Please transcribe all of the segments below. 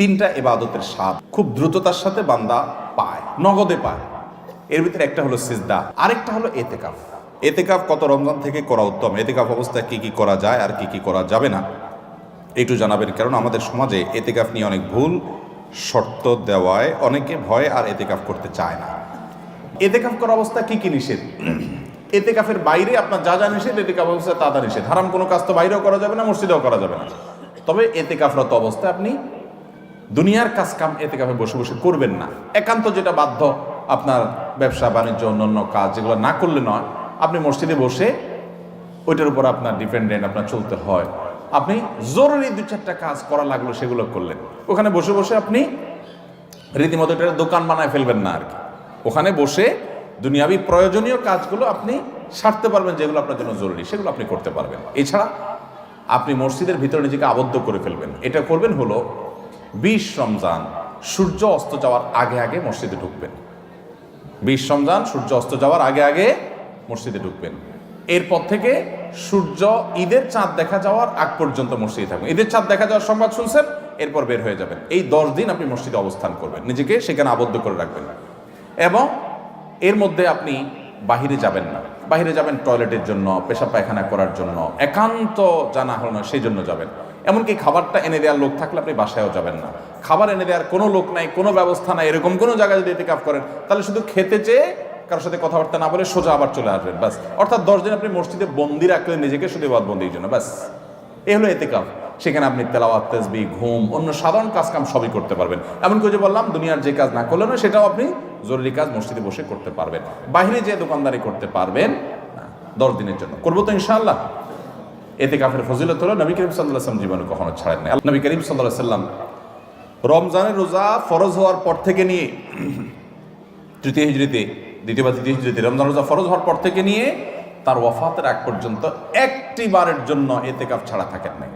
তিনটা এবাদতের স্বাদ। খুব দ্রুততার সাথে বান্দা পায়, নগদে পায়। এর ভিতরে একটা হলো সিজদা, আরেকটা হলো এতেকাফ। এতেকাফ কত রমজান থেকে করা উত্তম? এতেকাফ অবস্থায় কি কি করা যায় আর কি কি করা যাবে না? একটু জানাবেন, কারণ আমাদের সমাজে এতেকাফ নিয়ে অনেক ভুল, শর্ত দেওয়ায় অনেকে ভয় আর এতেকাফ করতে চায় না। এতেকাফ করা অবস্থা কি কি নিষেধ? এতেকাফের বাইরে আপনার যা যা নিষেধ, এতেকাফ অবস্থা তা তা নিষেধ। হারাম কোনো কাজ তো বাইরেও করা যাবে না, মসজিদেও করা যাবে না। তবে এতেকাফরত অবস্থায় আপনি দুনিয়ার কাজ কাম এতেকাফে বসে বসে করবেন না। একান্ত যেটা বাধ্য আপনার ব্যবসা, বাণিজ্য, অন্যান্য কাজ, যেগুলো না করলে নয়, আপনি মসজিদে বসে ওইটার উপর আপনার ডিপেন্ডেন্ট আপনার চলতে হয়। আপনি জরুরি দু চারটা কাজ করা লাগল সেগুলো করলেন। ওখানে বসে বসে আপনি রীতিমতো এটা দোকান বানায় ফেলবেন না আর কি। ওখানে বসে দুনিয়াবি প্রয়োজনীয় কাজগুলো আপনি সারতে পারবেন যেগুলো আপনার জন্য জরুরি, সেগুলো আপনি করতে পারবেন। এছাড়া আপনি মসজিদের ভিতরে নিজেকে আবদ্ধ করে ফেলবেন। এটা করবেন হলো বিশ রমজান, সূর্য অস্ত যাওয়ার আগে আগে মসজিদে ঢুকবেন। বিশ রমজান, সূর্য অস্ত যাওয়ার আগে আগে মসজিদে ঢুকবেন। এরপর থেকে সূর্য ঈদের চাঁদ দেখা যাওয়ার আগ পর্যন্ত মসজিদে থাকবেন। ঈদের চাঁদ দেখা যাওয়ার সংবাদ শুনছেন, এরপর বের হয়ে যাবেন। এই দশ দিন আপনি মসজিদে অবস্থান করবেন। নিজেকে সেখানে আবদ্ধ করে রাখবেন। এবং এর মধ্যে আপনি বাহিরে যাবেন না। বাহিরে যাবেন টয়লেটের জন্য, পেশাব পায়খানা করার জন্য। একান্ত জানা হলো না, সেই জন্য যাবেন। এমনকি খাবারটা এনে দেওয়ার লোক থাকলে আপনি বাসায়ও যাবেন না। খাবার এনে দেওয়ার কোনো লোক নাই, কোনো ব্যবস্থা নাই, এরকম কোনো জায়গায় যদি এতে কাপ করেন, তাহলে শুধু খেতে চেয়ে কারোর সাথে কথাবার্তা না বলে সোজা আবার চলে আসবেন, ব্যাস। অর্থাৎ দশ দিন আপনি মসজিদে বন্দি রাখলেন নিজেকে শুধু বন্দির জন্য, ব্যাস। এ হলো এতে কাপ সেখানে আপনি তেলাওয়াত তেসবি ঘুম, অন্য সাধারণ কাজ কাম সবই করতে পারবেন। এমনকি যে বললাম, দুনিয়ার যে কাজ না করলেন সেটাও আপনি জরুরি কাজ মসজিদে বসে করতে পারবেন। বাইরে যে দোকানদারি করতে পারবেন দশ দিনের জন্য। করব তো ইনশাআল্লাহ। এতে কাফের ফজিলত হলো, নবী করিম সাল্লাহ জীবনে কখনো ছাড়েন না নবী করিম সাল্লাহ সাল্লাম রমজানের রোজা ফরজ হওয়ার পর থেকে নিয়ে, তৃতীয় হিজড়িতে, দ্বিতীয় বা তৃতীয় হিজড়িতে রমজান রোজা ফরজ হওয়ার পর থেকে নিয়ে তার ওয়াফাতের আগ পর্যন্ত একটি বারের জন্য এতে কাপ ছাড়া থাকেন নাই।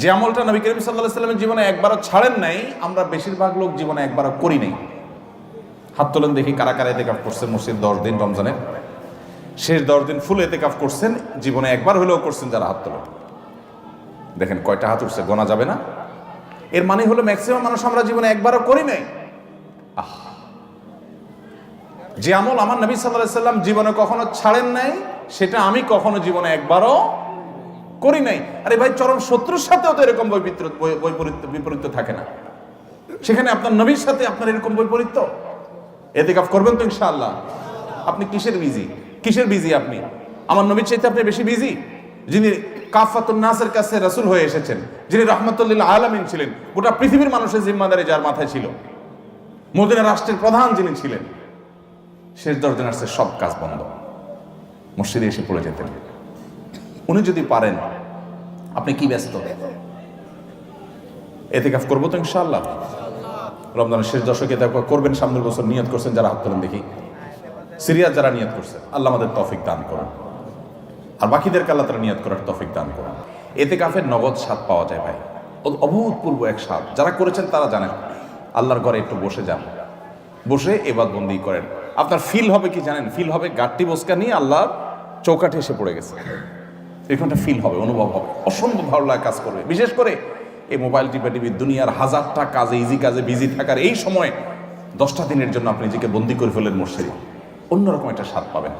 যে আমলটা নবী করিম সাল্লাহ সাল্লামের জীবনে একবারও ছাড়েন নাই, আমরা বেশিরভাগ লোক জীবনে একবারও করি নাই। হাত তোলেন দেখি কারা কারা এতে কাপ করছে মসজিদ দশ দিন রমজানের শেষ দশ দিন ফুল এতে কাপ করছেন, জীবনে একবার হলেও করছেন যারা হাত তোলেন। দেখেন কয়টা হাত উঠছে, গোনা যাবে না? এর মানে হলো ম্যাক্সিমাম মানুষ আমরা জীবনে একবারও করি নাই। আহ। যে আমল আমার নবী সাল্লাহ সাল্লাম জীবনে কখনো ছাড়েন নাই, সেটা আমি কখনো জীবনে একবারও করি নাই। আরে ভাই, চরম শত্রুর সাথেও তো এরকম বৈপরীত্য বিপরীত্য থাকে না। সেখানে আপনার নবীর সাথে আপনার এরকম বৈপরীত্য? এতে কাপ করবেন তো ইনশাআল্লাহ। আপনি কিসের বিজি কিসের বিজি আপনি? আমার নবীর চাইতে আপনি বেশি বিজি যিনি কাফাতুল নাসের কাছে রাসূল হয়ে এসেছেন, যিনি রহমতুল্লিল আলামিন ছিলেন, গোটা পৃথিবীর মানুষের জিম্মাদারি যার মাথায় ছিল। মদিনা রাষ্ট্রের প্রধান যিনি ছিলেন, শেষ দশদিন আসছে সব কাজ বন্ধ। মসজিদে এসে পড়ে যেতেন। উনি যদি পারেন, আপনি কি ব্যস্ত? এতে কাফ করব তো ইনশাল্লাহ রমজানের শেষ দশকে করবেন সামনের বছর, নিয়ত করছেন, যারা হাত তোলেন দেখি। সিরিয়াস যারা নিয়ত করছে, আল্লাহ আমাদের তফিক দান করুন। আর বাকিদেরকে আল্লাহ তারা নিয়ত করার তফিক দান করুন। এতে কাফের নগদ স্বাদ পাওয়া যায় ভাই। অভূতপূর্ব এক স্বাদ। যারা করেছেন তারা জানেন, আল্লাহর ঘরে একটু বসে যান। বসে এবাদ বন্দি করেন। আপনার ফিল হবে কি জানেন? ফিল হবে গাট্টি বসকা নিয়ে আল্লাহর চৌকাঠে এসে পড়ে গেছে। একটা ফিল হবে, অনুভব হবে। অসম্ভব ভালো লাগা কাজ করবে। বিশেষ করে এই মোবাইল টিপা টিভি দুনিয়ার হাজারটা কাজে ইজি কাজে বিজি থাকার এই সময় দশটা দিনের জন্য আপনি নিজেকে বন্দি করে ফেলেন মসজিদে। অন্যরকম একটা স্বাদ পাবেন।